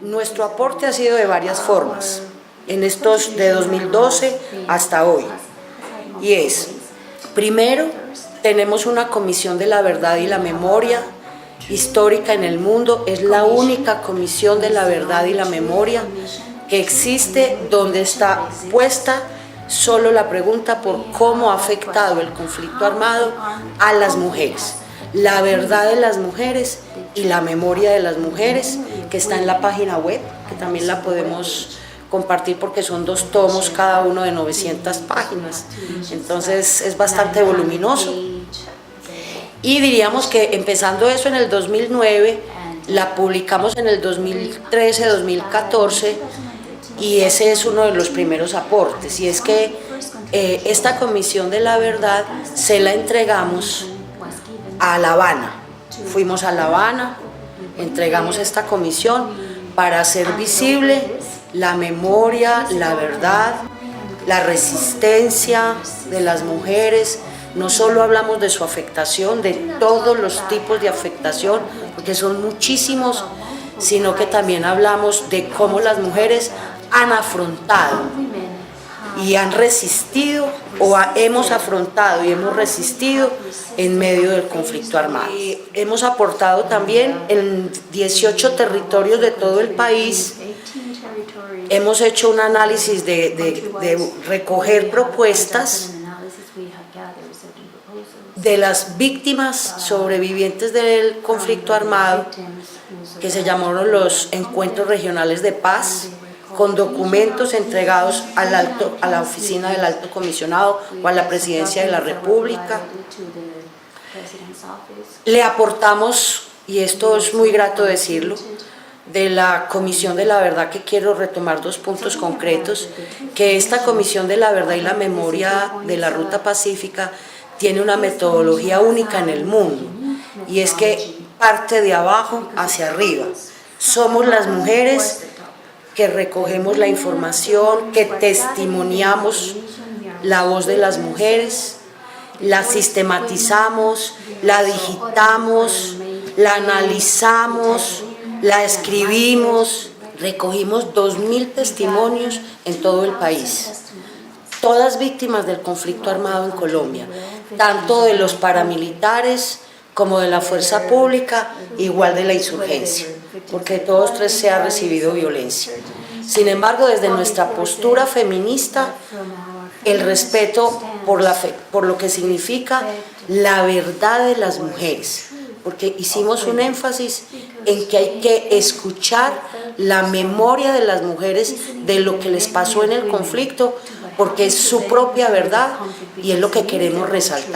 Nuestro aporte ha sido de varias formas, en estos de 2012 hasta hoy. Y es, primero, tenemos una comisión de la verdad y la memoria histórica en el mundo. Es la única comisión de la verdad y la memoria que existe donde está puesta solo la pregunta por cómo ha afectado el conflicto armado a las mujeres. La verdad de las mujeres y la memoria de las mujeres, que está en la página web, que también la podemos compartir porque son dos tomos cada uno de 900 páginas. Entonces es bastante voluminoso. Y diríamos que empezando eso en el 2009, la publicamos en el 2013-2014 y ese es uno de los primeros aportes. Y es que eh, esta Comisión de la Verdad se la entregamos a La Habana. Fuimos a La Habana, entregamos esta comisión para hacer visible la memoria, la verdad, la resistencia de las mujeres, no solo hablamos de su afectación, de todos los tipos de afectación, porque son muchísimos, sino que también hablamos de cómo las mujeres han afrontado y han resistido o hemos afrontado y hemos resistido en medio del conflicto armado. Hemos aportado también en 18 territorios de todo el país hemos hecho un análisis de, recoger propuestas de las víctimas sobrevivientes del conflicto armado, que se llamaron los encuentros regionales de paz, con documentos entregados al alto, a la oficina del alto comisionado o a la presidencia de la república. Le aportamos, y esto es muy grato decirlo, de la Comisión de la Verdad que quiero retomar dos puntos concretos, que esta Comisión de la Verdad y la Memoria de la Ruta Pacífica tiene una metodología única en el mundo y es que parte de abajo hacia arriba. Somos las mujeres que recogemos la información, que testimoniamos la voz de las mujeres, la sistematizamos, la digitamos, la analizamos, la escribimos, recogimos 2.000 testimonios en todo el país, todas víctimas del conflicto armado en Colombia, tanto de los paramilitares como de la fuerza pública, igual de la insurgencia, porque todos tres se ha recibido violencia. Sin embargo, desde nuestra postura feminista, el respeto por, la fe, por lo que significa la verdad de las mujeres, porque hicimos un énfasis en que hay que escuchar la memoria de las mujeres de lo que les pasó en el conflicto, porque es su propia verdad y es lo que queremos resaltar.